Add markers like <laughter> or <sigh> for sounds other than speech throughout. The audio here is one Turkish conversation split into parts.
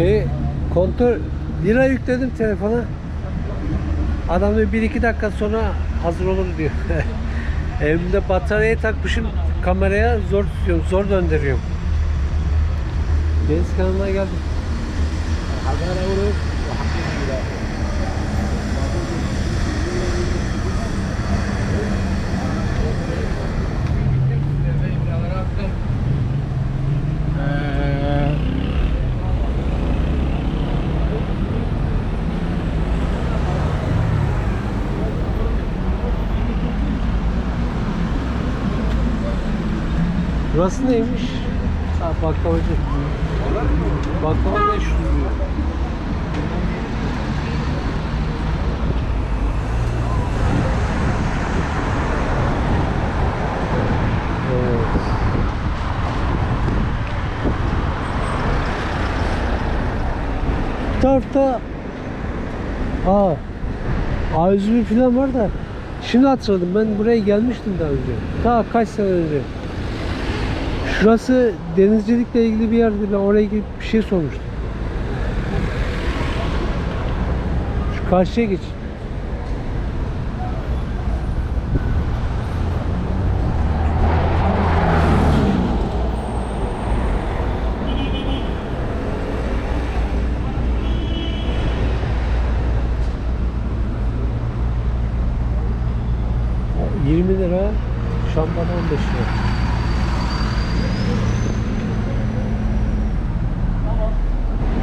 Şey kontör lira yükledim telefona. Adam diyor bir iki dakika sonra hazır olur diyor. <laughs> Elimde bataryayı takmışım kameraya zor tutuyorum, zor döndürüyorum. Deniz kanalına geldim. Burası neymiş? Ha, baklavacı. Baklava 500 diyor. Bu tarafta Aa A101 falan var da Şimdi hatırladım ben buraya gelmiştim daha önce. Ta kaç sene önce. Şurası denizcilikle ilgili bir yerdi. Ben oraya gidip bir şey sormuştum. Şu karşıya geç. O 20 lira, şampuan 15 lira.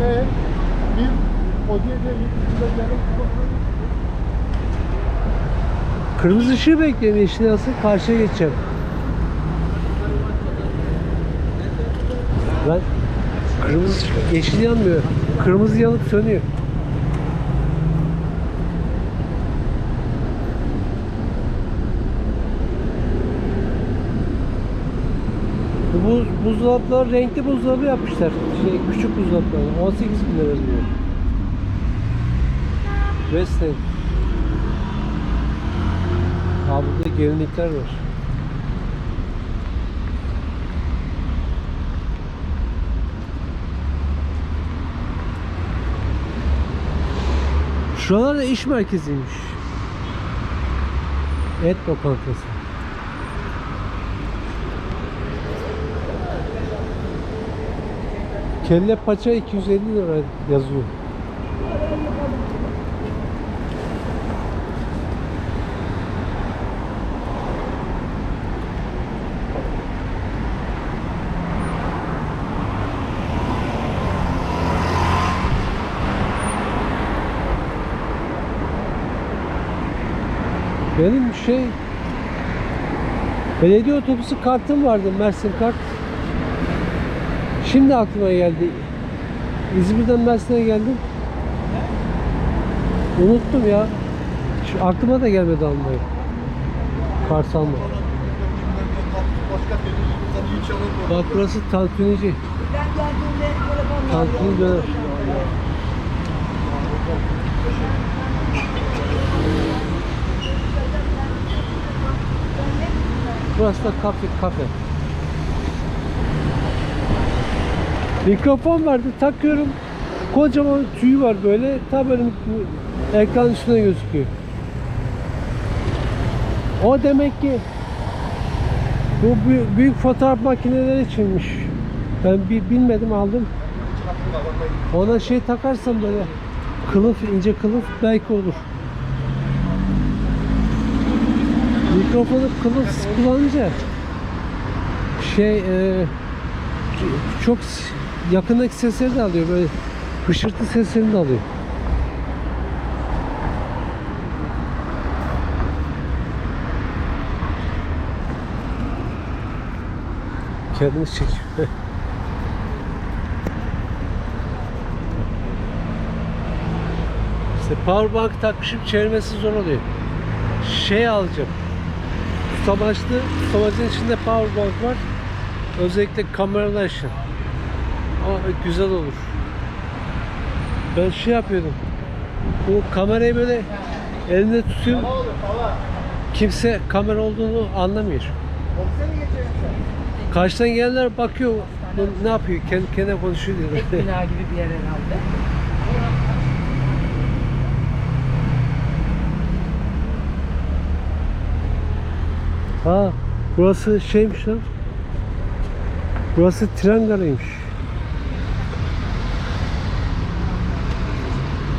Ee, bir o diye de yarım Kırmızı ışığı bekliyorum yeşil yansın karşıya geçeceğim. Ben kırmızı yeşil yanmıyor. Kırmızı yanıp sönüyor. Bu buz, buzdolaplar renkli buzdolabı yapmışlar. Şey, küçük buzdolaplar. 18 bin lira diyor. Western. Abi gelinlikler var. Şuralar da iş merkeziymiş. Et lokantası. Kelle paça 250 lira yazıyor. Benim şey belediye otobüsü kartım vardı Mersin kart. Şimdi aklıma geldi. İzmir'den Mersin'e geldim. Unuttum ya. Şu aklıma da gelmedi almayı. Kart alma. başka televizyonda hiç alınmıyor. Bak burası tantunici. Tantuni döner. Burası da kafe kafe. Mikrofon vardı takıyorum. Kocaman tüyü var böyle. Tam böyle ekran üstüne gözüküyor. O demek ki bu büyük, büyük fotoğraf makineleri içinmiş. Ben bir bilmedim aldım. Ona şey takarsam böyle kılıf ince kılıf belki olur. Mikrofonu kullanınca şey e, çok yakındaki sesleri de alıyor böyle hışırtı seslerini de alıyor. Kendimiz çekiyor. <laughs> İşte powerbank takmışım çevirmesi zor oluyor. Şey alacağım. Tutamaçlı, tutamacın içinde powerbank var. Özellikle kameralar için. Ama güzel olur. Ben şey yapıyordum. Bu kamerayı böyle elinde tutuyorum. Kimse kamera olduğunu anlamıyor. Karşıdan gelenler bakıyor. ne yapıyor? Kendi kendine konuşuyor diyor. Ek bina gibi bir yer herhalde. Ha, burası şeymiş lan. Burası tren garıymış.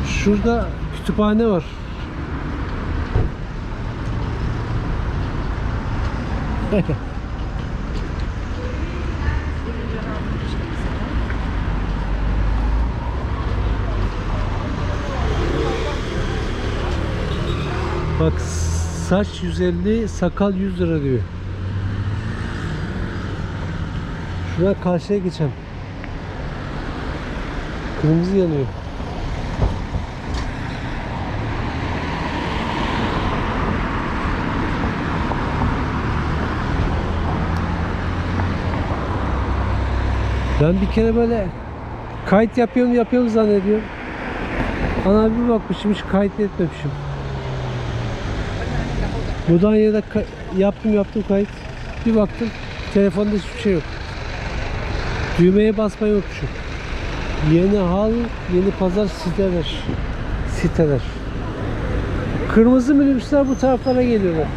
Şurada kütüphane var. <laughs> Bak saç 150, sakal 100 lira diyor. Şuradan karşıya geçeceğim. Kırmızı yanıyor. Ben bir kere böyle kayıt yapıyorum yapıyorum zannediyorum. Ana bir bakmışım hiç kayıt etmemişim. Mudanya'da yaptım yaptım kayıt. Bir baktım telefonda hiçbir şey yok. Düğmeye basmayı unutmuşum. Yeni hal, yeni pazar siteler. Siteler. Kırmızı minibüsler bu taraflara geliyorlar.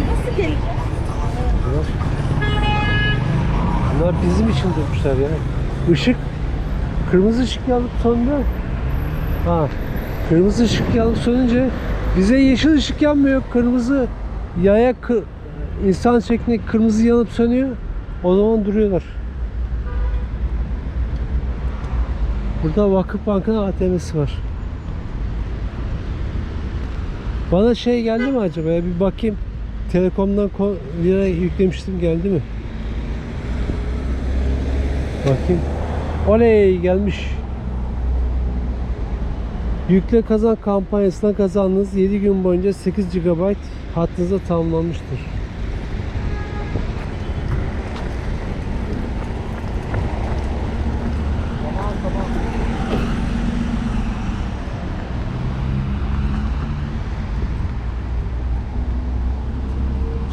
Nasıl gel? Bunlar bizim için durmuşlar ya. Işık kırmızı ışık yanıp söndü. Ha. Kırmızı ışık yanıp sönünce bize yeşil ışık yanmıyor. Kırmızı yaya kı- insan şeklinde kırmızı yanıp sönüyor. O zaman duruyorlar. Burada Vakıf Bank'ın ATM'si var. Bana şey geldi mi acaba ya bir bakayım. Telekom'dan ko- lira yüklemiştim geldi mi? Bakayım. Oley gelmiş. Yükle kazan kampanyasından kazandığınız 7 gün boyunca 8 GB hattınıza tamamlanmıştır.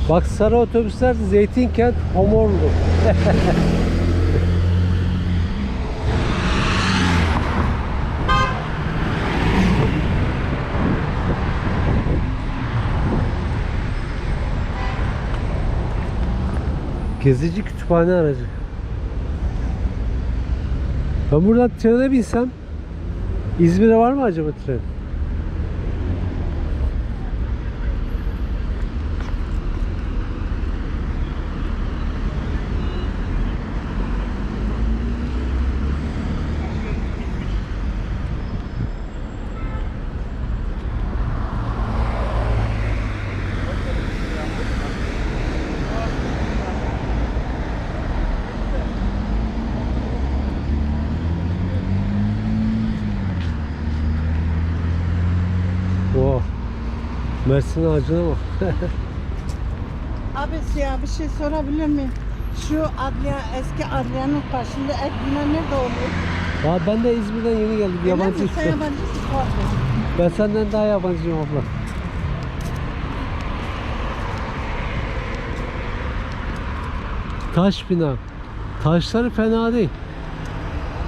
Bak sarı otobüsler Zeytinkent Homorlu. <laughs> Gezici kütüphane aracı. Ben buradan trene binsem İzmir'e var mı acaba tren? Mersin ağacına bak. <laughs> Abi ya bir şey sorabilir miyim? Şu Adliya, eski Adliya'nın başında ek bina nerede oluyor? Aa, ben de İzmir'den yeni geldim. Öyle mi? Yabancı Sen yabancısın. Pardon. Ben senden daha yabancıyım abla. Taş bina. Taşları fena değil.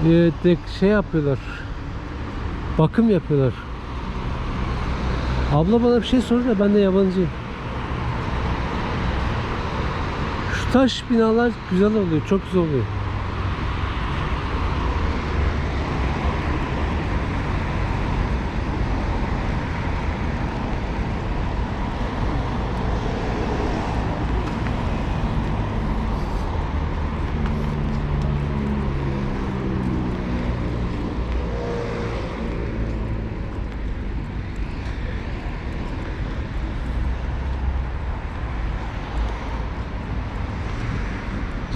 Ee, de, şey yapıyorlar. Bakım yapıyorlar. Abla bana bir şey sordu da ben de yabancıyım. Şu taş binalar güzel oluyor. Çok güzel oluyor.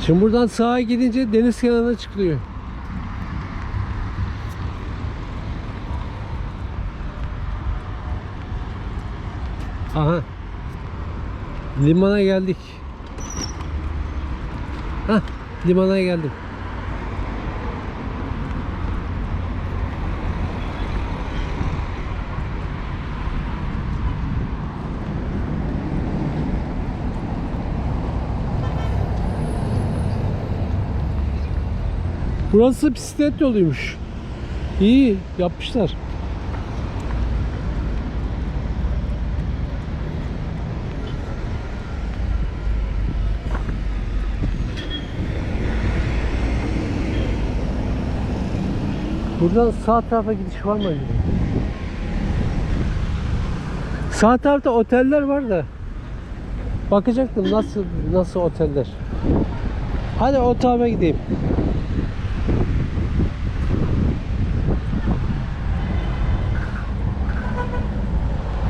Şimdi buradan sağa gidince deniz kenarına çıkılıyor. Aha. Limana geldik. Hah, limana geldim. Burası bisiklet yoluymuş. İyi yapmışlar. Buradan sağ tarafa gidiş var mı acaba? Sağ tarafta oteller var da. Bakacaktım nasıl nasıl oteller. Hadi o tarafa gideyim.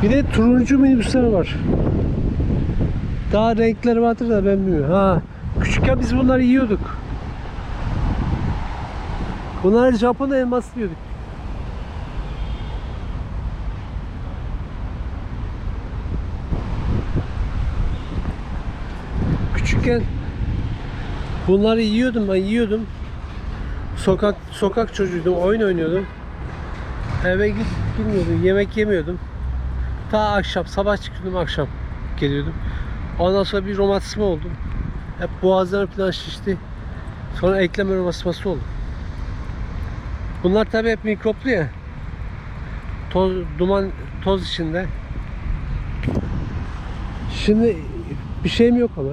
Bir de turuncu minibüsler var. Daha renkleri vardır da ben bilmiyorum. Ha, küçükken biz bunları yiyorduk. Bunlar Japon elması diyorduk. Küçükken bunları yiyordum ben yiyordum. Sokak sokak çocuğuydum, oyun oynuyordum. Eve git gitmiyordum, yemek yemiyordum. Ta akşam, sabah çıkıyordum akşam geliyordum. Ondan sonra bir romatizma oldu. Hep boğazlarım falan şişti. Sonra eklem romatizması oldu. Bunlar tabi hep mikroplu ya. Toz, duman, toz içinde. Şimdi bir şeyim yok ama.